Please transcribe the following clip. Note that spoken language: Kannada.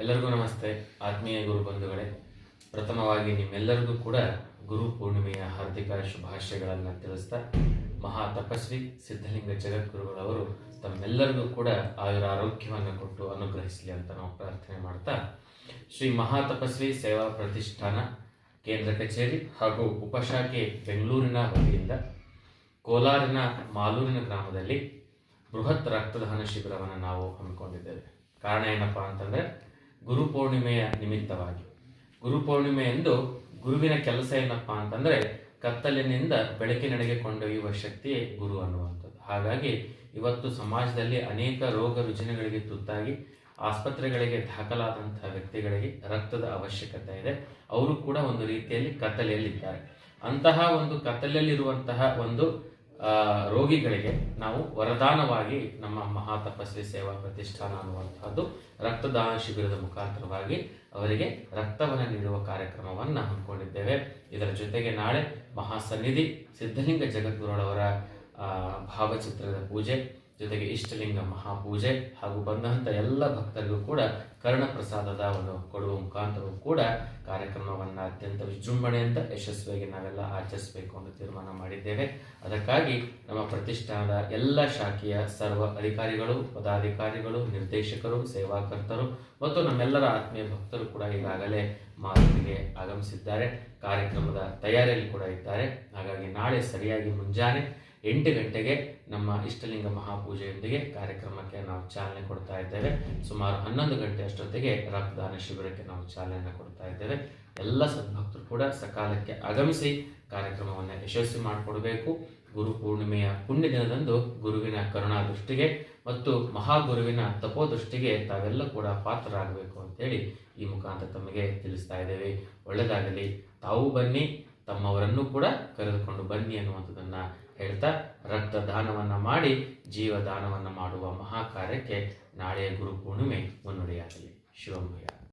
ಎಲ್ಲರಿಗೂ ನಮಸ್ತೆ. ಆತ್ಮೀಯ ಗುರು ಬಂಧುಗಳೇ, ಪ್ರಥಮವಾಗಿ ನಿಮ್ಮೆಲ್ಲರಿಗೂ ಕೂಡ ಗುರು ಪೂರ್ಣಿಮೆಯ ಹಾರ್ದಿಕ ಶುಭಾಶಯಗಳನ್ನು ತಿಳಿಸ್ತಾ, ಮಹಾ ತಪಸ್ವಿ ಸಿದ್ಧಲಿಂಗ ಜಗದ್ಗುರುಗಳವರು ತಮ್ಮೆಲ್ಲರಿಗೂ ಕೂಡ ಆಯುರ ಆರೋಗ್ಯವನ್ನು ಕೊಟ್ಟು ಅನುಗ್ರಹಿಸಲಿ ಅಂತ ನಾವು ಪ್ರಾರ್ಥನೆ ಮಾಡ್ತಾ, ಶ್ರೀ ಮಹಾ ತಪಸ್ವಿ ಸೇವಾ ಪ್ರತಿಷ್ಠಾನ ಕೇಂದ್ರ ಕಚೇರಿ ಹಾಗೂ ಉಪಶಾಖೆ ಬೆಂಗಳೂರಿನ ವತಿಯಿಂದ ಕೋಲಾರಿನ ಮಾಲೂರಿನ ಗ್ರಾಮದಲ್ಲಿ ಬೃಹತ್ ರಕ್ತದಾನ ಶಿಬಿರವನ್ನು ನಾವು ಹಮ್ಮಿಕೊಂಡಿದ್ದೇವೆ. ಕಾರಣ ಏನಪ್ಪ ಅಂತಂದ್ರೆ ಗುರು ಪೂರ್ಣಿಮೆಯ ನಿಮಿತ್ತವಾಗಿ. ಗುರು ಪೂರ್ಣಿಮೆ ಎಂದು ಗುರುವಿನ ಕೆಲಸ ಏನಪ್ಪ ಅಂತಂದ್ರೆ ಕತ್ತಲಿನಿಂದ ಬೆಳಕಿನಡೆಗೆ ಕೊಂಡೊಯ್ಯುವ ಶಕ್ತಿಯೇ ಗುರು ಅನ್ನುವಂಥದ್ದು. ಹಾಗಾಗಿ ಇವತ್ತು ಸಮಾಜದಲ್ಲಿ ಅನೇಕ ರೋಗ ರುಜಿನಗಳಿಗೆ ತುತ್ತಾಗಿ ಆಸ್ಪತ್ರೆಗಳಿಗೆ ದಾಖಲಾದಂತಹ ವ್ಯಕ್ತಿಗಳಿಗೆ ರಕ್ತದ ಅವಶ್ಯಕತೆ ಇದೆ. ಅವರು ಕೂಡ ಒಂದು ರೀತಿಯಲ್ಲಿ ಕತ್ತಲೆಯಲ್ಲಿದ್ದಾರೆ. ಅಂತಹ ಒಂದು ಕತ್ತಲೆಯಲ್ಲಿರುವಂತಹ ಒಂದು ರೋಗಿಗಳಿಗೆ ನಾವು ವರದಾನವಾಗಿ ನಮ್ಮ ಮಹಾ ತಪಸ್ವಿ ಸೇವಾ ಪ್ರತಿಷ್ಠಾನ ಅನ್ನುವಂಥದ್ದು ರಕ್ತದಾನ ಶಿಬಿರದ ಮುಖಾಂತರವಾಗಿ ಅವರಿಗೆ ರಕ್ತವನ್ನು ನೀಡುವ ಕಾರ್ಯಕ್ರಮವನ್ನು ಹಮ್ಮಿಕೊಂಡಿದ್ದೇವೆ. ಇದರ ಜೊತೆಗೆ ನಾಳೆ ಮಹಾಸನ್ನಿಧಿ ಸಿದ್ಧಲಿಂಗ ಜಗದ್ಗುರುಗಳವರ ಭಾವಚಿತ್ರದ ಪೂಜೆ ಜೊತೆಗೆ ಇಷ್ಟಲಿಂಗ ಮಹಾಪೂಜೆ ಹಾಗೂ ಬಂದಂಥ ಎಲ್ಲ ಭಕ್ತರಿಗೂ ಕೂಡ ಕರ್ಣಪ್ರಸಾದದ ಒಂದು ಕೊಡುವ ಮುಖಾಂತರವೂ ಕೂಡ ಕಾರ್ಯಕ್ರಮವನ್ನು ಅತ್ಯಂತ ವಿಜೃಂಭಣೆಯಿಂದ ಯಶಸ್ವಿಯಾಗಿ ನಾವೆಲ್ಲ ಆಚರಿಸಬೇಕು ಅಂತ ತೀರ್ಮಾನ ಮಾಡಿದ್ದೇವೆ. ಅದಕ್ಕಾಗಿ ನಮ್ಮ ಪ್ರತಿಷ್ಠಾನದ ಎಲ್ಲ ಶಾಖೆಯ ಸರ್ವ ಅಧಿಕಾರಿಗಳು, ಪದಾಧಿಕಾರಿಗಳು, ನಿರ್ದೇಶಕರು, ಸೇವಾಕರ್ತರು ಮತ್ತು ನಮ್ಮೆಲ್ಲರ ಆತ್ಮೀಯ ಭಕ್ತರು ಕೂಡ ಈಗಾಗಲೇ ಮಾತಿಗೆ ಆಗಮಿಸಿದ್ದಾರೆ. ಕಾರ್ಯಕ್ರಮದ ತಯಾರಿಯಲ್ಲಿ ಕೂಡ ಇದ್ದಾರೆ. ಹಾಗಾಗಿ ನಾಳೆ ಸರಿಯಾಗಿ ಮುಂಜಾನೆ ಎಂಟು ಗಂಟೆಗೆ ನಮ್ಮ ಇಷ್ಟಲಿಂಗ ಮಹಾಪೂಜೆಯೊಂದಿಗೆ ಕಾರ್ಯಕ್ರಮಕ್ಕೆ ನಾವು ಚಾಲನೆ ಕೊಡ್ತಾ ಇದ್ದೇವೆ. ಸುಮಾರು ಹನ್ನೊಂದು ಗಂಟೆ ಅಷ್ಟೊತ್ತಿಗೆ ರಕ್ತದಾನ ಶಿಬಿರಕ್ಕೆ ನಾವು ಚಾಲನೆ ಕೊಡ್ತಾ ಇದ್ದೇವೆ. ಎಲ್ಲ ಸದ್ಭಕ್ತರು ಕೂಡ ಸಕಾಲಕ್ಕೆ ಆಗಮಿಸಿ ಕಾರ್ಯಕ್ರಮವನ್ನು ಯಶಸ್ವಿ ಮಾಡಿಕೊಡಬೇಕು. ಗುರು ಪೂರ್ಣಿಮೆಯ ಪುಣ್ಯ ದಿನದಂದು ಗುರುವಿನ ಕರುಣಾ ದೃಷ್ಟಿಗೆ ಮತ್ತು ಮಹಾಗುರುವಿನ ತಪೋದೃಷ್ಟಿಗೆ ತಾವೆಲ್ಲ ಕೂಡ ಪಾತ್ರರಾಗಬೇಕು ಅಂತೇಳಿ ಈ ಮುಖಾಂತರ ತಮಗೆ ತಿಳಿಸ್ತಾ ಇದ್ದೇವೆ. ಒಳ್ಳೆಯದಾಗಲಿ ತಾವು ಬನ್ನಿ. ತಮ್ಮವರನ್ನು ಕೂಡ ಕರೆದುಕೊಂಡು ಬನ್ನಿ ಅನ್ನುವಂಥದ್ದನ್ನು ಹೇಳ್ತಾ ರಕ್ತದಾನವನ್ನು ಮಾಡಿ ಜೀವದಾನವನ್ನು ಮಾಡುವ ಮಹಾಕಾರ್ಯಕ್ಕೆ ನಾಳೆಯ ಗುರು ಪೂರ್ಣಿಮೆ ಮುನ್ನುಡಿಯಾಗಲಿ. ಶಿವಮಯ